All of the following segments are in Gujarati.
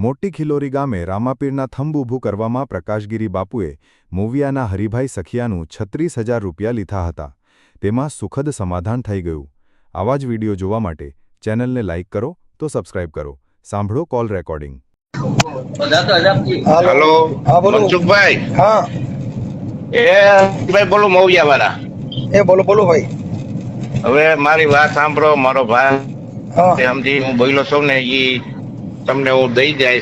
મોટી ખિલોરી ગામે રામાપીરના થંભ ઊભું કરવામાં પ્રકાશગીરી બાપુએ મોવિયાના હરિભાઈ સખિયાનું છત્રીસ હજાર રૂપિયા લીધા હતા. તેમાં સુખદ સમાધાન થઈ ગયું. આવા જ વીડિયો જોવા માટે ચેનલને લાઇક કરો તો સબસ્ક્રાઇબ કરો. સાંભળો કોલ રેકોર્ડિંગ. હાલો. મનસુખભાઈ. હા. એ ભાઈ બોલો મૌયા વાળા એ બોલો બોલો ભાઈ. હવે મારી વાત સાંભળો મારો ભાઈ. સમજી હું બોલ્યો છું ને ઈ તમને હું દઈ જાય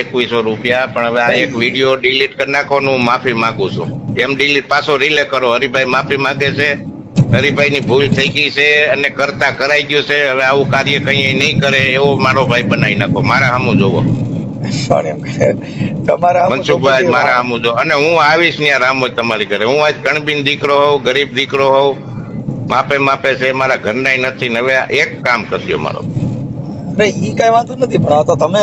એકવીસો રૂપિયા પણ હવે આ એક વીડિયો ડિલીટ કરી નાખો હું માફી માંગુ છું. એમ ડિલીટ પાછો રિલે કરો. હરિભાઈ માફી માંગે છે. હરિભાઈ ની ભૂલ થઈ ગઈ છે અને કરતા કરાઈ ગયું છે. હવે આવું કાર્ય કઈ નહીં કરે એવો મારો ભાઈ બનાવી નાખો. મારા સામું જોવો. તમારા મનસુખભાઈ મારા સામું જો. અને હું આવીશ ત્યાં રામો તમારી ઘરે. હું આજ કણબીન દીકરો હોઉં ગરીબ દીકરો હોઉં. માપે માપે છે. મારા ઘરના નથી. હવે એક કામ કરજો મારો. નહીં એ કઈ વાંધો નથી પણ આ તો તમે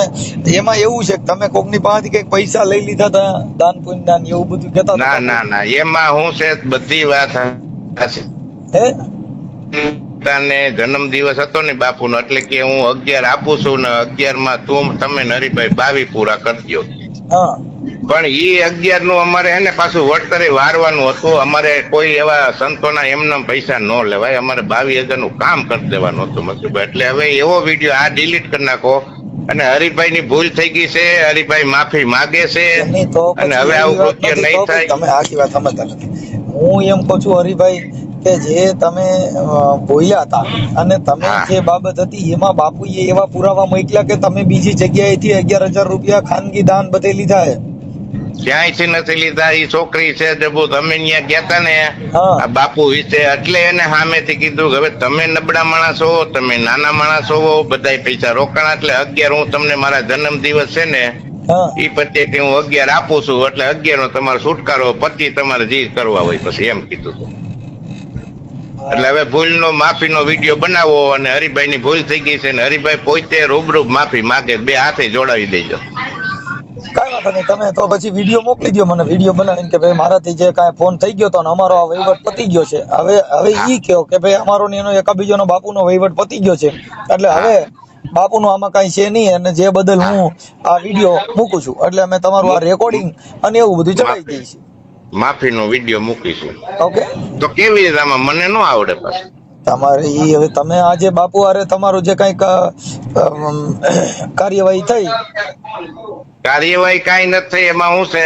એમાં એવું છે કે તમે કોકની પાસેથી કંઈક પૈસા લઈ લીધા હતા દાન પુણ્ય દાન એવું બધું કહેતા ના ના ના એમાં હું છે બધી વાત હે? તાને જન્મ દિવસ હતો ને બાપુનો એટલે કે હું અગિયાર આપું છું ને અગિયારમાં તું તમે નરીભાઈ બાવી પૂરા કરજો હા. પણ એ અગિયારનું અમારે હે ને પાછું વળતરે વારવાનું હતું. અમારે કોઈ એવા સંતોના એમના પૈસા ન લેવાય. અમારે બાવીસ હજારનું કામ કરી દેવાનું હતું મસુભાઈ. એટલે હવે એવો વીડિયો આ ડિલીટ કરી નાખો. અને હરિભાઈ ની ભૂલ થઈ ગઈ છે. હરિભાઈ માફી માગે છે. અને હવે આવું કૃત્ય નહીં થાય. તમે આખી વાત સમજતા નથી. હું એમ કહું છું હરિભાઈ કે જે તમે ભોયા બોલ્યા હતા અને તમે જે બાબત હતી એમાં બાપુએ એવા પુરાવા મોકલ્યા કે તમે બીજી જગ્યાએથી અગિયાર હજાર રૂપિયા ખાનગી દાન બધે લીધા છે ક્યાંયથી નથી લીધા? એ છોકરી છે જબુ તમે ત્યાં ગયા ને? આ બાપુ વિશે એટલે એને સામેથી કીધું કે હવે તમે નબળા માણસ હો તમે નાના માણસ હો બધા પૈસા રોકાણા. એટલે અગિયાર હું તમને મારા જન્મ દિવસ છે ને એ ઈ પચીથી હું અગિયાર આપું છું. એટલે અગિયાર નો તમારો છુટકારો પછી તમારે જે કરવા હોય પછી એમ કીધું હતું એટલે હવે ભૂલ નો માફી નો વીડિયો બનાવો અને હરિભાઈ ની ભૂલ થઈ ગઈ છે ને હરિભાઈ પોતે રૂબરૂ માફી માગે બે હાથે જોડાવી દેજો. કાંઈ વાંધો નહીં તમે તો પછી વીડિયો મોકલી દો મને વીડિયો બનાવીને કે ભાઈ મારાથી જે કાંઈ ફોન થઈ ગયો તો ને અમારો આ વહીવટ પતી ગયો છે. હવે હવે ઈ કહો કે ભાઈ અમારો ને એનો એકાબીજાનો બાપુનો વહીવટ પતી ગયો છે. એટલે હવે બાપુનું આમાં કાંઈ છે નહીં અને જે બદલ હું આ વીડિયો મૂકું છું. એટલે અમે તમારું આ રેકોર્ડિંગ અને એવું બધું ચડાવી દઈએ છીએ. માફીનો વીડિયો મૂકીશું. ઓકે તો કેવી રીતે આમાં મને ન આવડે પાછું? તમારે ઈ હવે તમે આજે બાપુ આરે તમારું જે કંઈક કાર્યવાહી થઈ? કાર્યવાહી કાંઈ નથી થઈ, એમાં હું છે,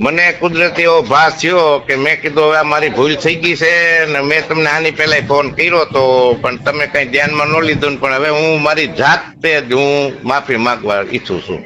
મને કુદરતી એવો ભાસ થયો કે મેં કીધું હવે મારી ભૂલ થઈ ગઈ છે ને મેં તમને આની પહેલા ફોન કર્યો તો, પણ તમે કઈ ધ્યાનમાં ન લીધું પણ હવે હું મારી જાતે જ હું માફી માંગવા ઈચ્છું છું.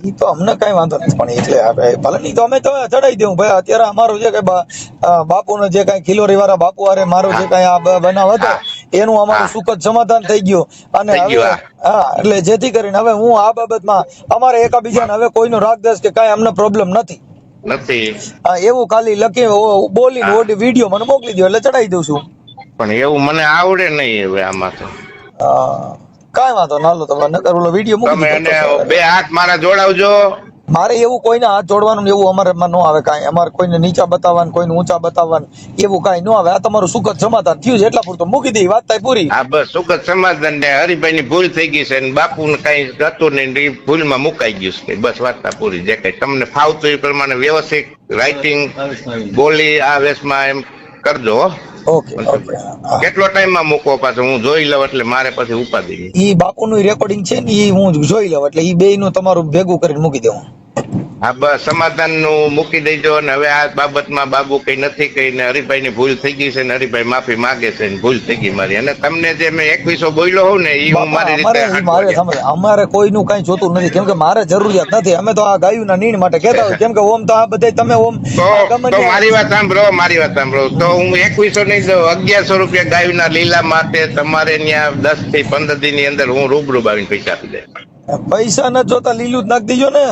ઈ તો અમને કઈ વાંધો નથી પણ એટલે ભલે નહીં તો અમે તો ચડાવી દઉં ભાઈ. અત્યારે અમારું જે કઈ બાપુ નો બાપુનો જે કઈ ખિલોરી વાળા બાપુ અરે મારો જે કઈ આ બનાવ હતો એનું અમારું સુખદ સમાધાન થઈ ગયું. અને હવે હા. એટલે જેથી કરીને હવે હું આ બાબતમાં અમારે એકાબીજાને હવે કોઈનો રાગ દેશ કે કઈ અમને પ્રોબ્લેમ નથી. નથી. હા એવું ખાલી લખી બોલી વીડિયો મને મોકલી દો એટલે ચડાવી દઉં છું. પણ એવું મને આવડે નહીં હવે આમાં તો. હા, કાંઈ વાંધો ના લો તમે નકર ઓલો વીડિયો મૂકી તમે એને તો બે હાથ મારા જોડાવજો. મારે એવું કોઈને હાથ જોડવાનું ને એવું અમારે માં ન આવે કાંઈ. અમારે કોઈને નીચા બતાવવાનું કોઈને ઊંચા બતાવવાનું એવું કાંઈ ન આવે. આ તમારું સુખદ સમાધાન થયું છે એટલા પૂરતું. મૂકી દઈ વાત થાય પૂરી. આ બસ સુખદ સમાધાન ને હરિભાઈ ની ભૂલ થઈ ગઈ છે ને બાપુ ને કઈ હતું નહીં ને ઈ ભૂલમાં મુકાઈ ગયું છે બસ વાર્તા પૂરી. જે કઈ તમને ફાવતું એ પ્રમાણે વ્યવસ્થિત રાઇટિંગ બોલી આ વેશમાં એમ કરજો હો. ઓકે કેટલો ટાઈમમાં મૂકો પાછો? હું જોઈ લઉં એટલે મારે પછી ઉપાધિ. ઈ બાપુનું રેકોર્ડિંગ છે ને ઈ હું જોઈ લઉં એટલે ઈ બે નું તમારું ભેગું કરીને મૂકી દેવું. હા બસ સમાધાનનું મૂકી દેજો અને હવે આ બાબતમાં બાબુ કઈ નથી કઈ ને હરિભાઈ ની ભૂલ થઈ ગઈ છે ને હરિભાઈ માફી માગે છે ને ભૂલ થઈ ગઈ મારી. અને તમને જે મેં એકવીસો બોલ્યો હોઉં ને એ હું મારી રીતે અમારે કોઈનું કાંઈ જોતું નથી. કેમ કે મારે જરૂરિયાત નથી. અમે તો આ ગાયુંના નીણ માટે કહેતા હોય. કેમ કે ઓમ તો આ બધા તમે ઓમ તો આ મારી વાત સાંભળો મારી વાત સાંભળો. તો હું એકવીસો નહીં દઉં અગિયારસો રૂપિયા ગાયના લીલા માટે તમારે ત્યાં દસથી પંદર દિનની અંદર હું રૂબરૂ આવીને પૈસા આપી દે પૈસા ન જોતા લીલું જ નાખી દેજો ને.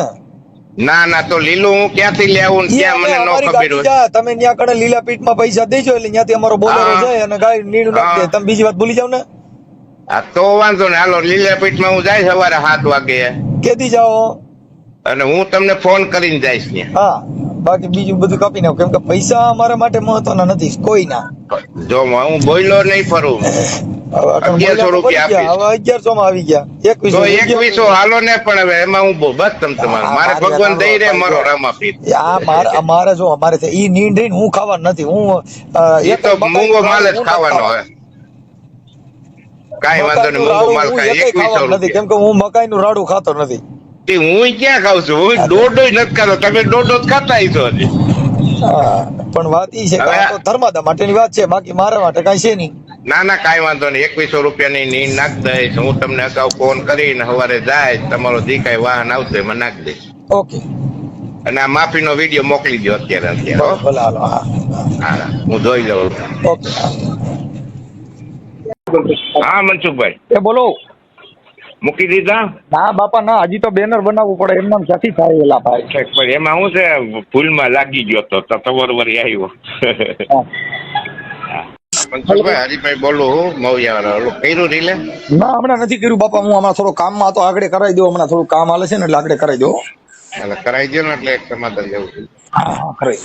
ના ના તો લીલું હું ક્યાંથી ને ઈ ત્યાં મને નો ખબર હોય. તમે ન્યા કણે લીલા પીઠમાં પૈસા દેજો એટલે ન્યાથી અમારો બોલેરો જાય અને ગાય નીણું નાખી દે. તમે બીજી વાત ભૂલી જાવ ને. આ તો વાંધો ને હાલો લીલા પીઠમાં હું જાય સવારે સાત વાગે. કેદી જાઓ અને હું તમને ફોન કરીને જઈશ ત્યાં હા બાકી બીજું બધું કાપી નાખો. કેમ કે પૈસા અમારા માટે મહત્વના નથી કોઈના જો હું બોઈલો નહીં ફરું. અગિયારસો રૂપિયા હવે અગિયારસો માં આવી ગયા. એકવીસો એકવીસો હાલો ને પણ હવે એમાં હું બસ તમ તમારે. મારે ભગવાન દઈ રે આ મારો રામાપીર આ મારે અમારે જો અમારે છે ઈ નીંદ હું ખાવાનું નથી. હું એ તો મૂંગો માલ જ ખાવાનો હોય કાંઈ વાંધો નહીં મૂંગો માલ ખાય. એકવીસો નથી. કેમ કે હું મકાઈ નું રાડું ખાતો નથી. હું ક્યાં ખાવ છું? હું દોઢો નથી ખાતો. તમે દોડો જ ખાતા હશો પણ વાત ઈ છે કે આ તો ધર્માદા માટેની વાત છે બાકી મારા માટે કઈ છે નહીં. ના ના કાંઈ વાંધો નહીં. એકવીસો રૂપિયાની નીંદ નાખ દઈશ. હું તમને અગાઉ ફોન કરીને સવારે જાય તમારો જે કાંઈ વાહન આવશે એમાં નાખ દઈશ. ઓકે અને આ માફીનો વીડિયો મોકલી દો અત્યારે અત્યારે ભલે હાલો હા. હા. જોઈ લઉં. ઓકે હા. હા મનસુખભાઈ. એ બોલો. મૂકી દીધા? ના બાપા ના હજી તો બેનર બનાવવું પડે. એમ નામ ક્યાંથી થાય એલા ભાઈ? પણ એમાં શું છે? ભૂલમાં લાગી ગયો તો તવર વરી આવ્યો. હા. હરીભાઈ બોલું હું મૌયા ઓલું કર્યું રીલે? ના હમણાં નથી કર્યું બાપા. હું હમણાં થોડો કામમાં હતો આગળ કરાવી દો હમણાં થોડું કામ હાલે છે ને એટલે આગળ કરાવી દો એટલે કરાઈ દો ને એટલે એક સમાધાન જેવું હા હા કરાવી.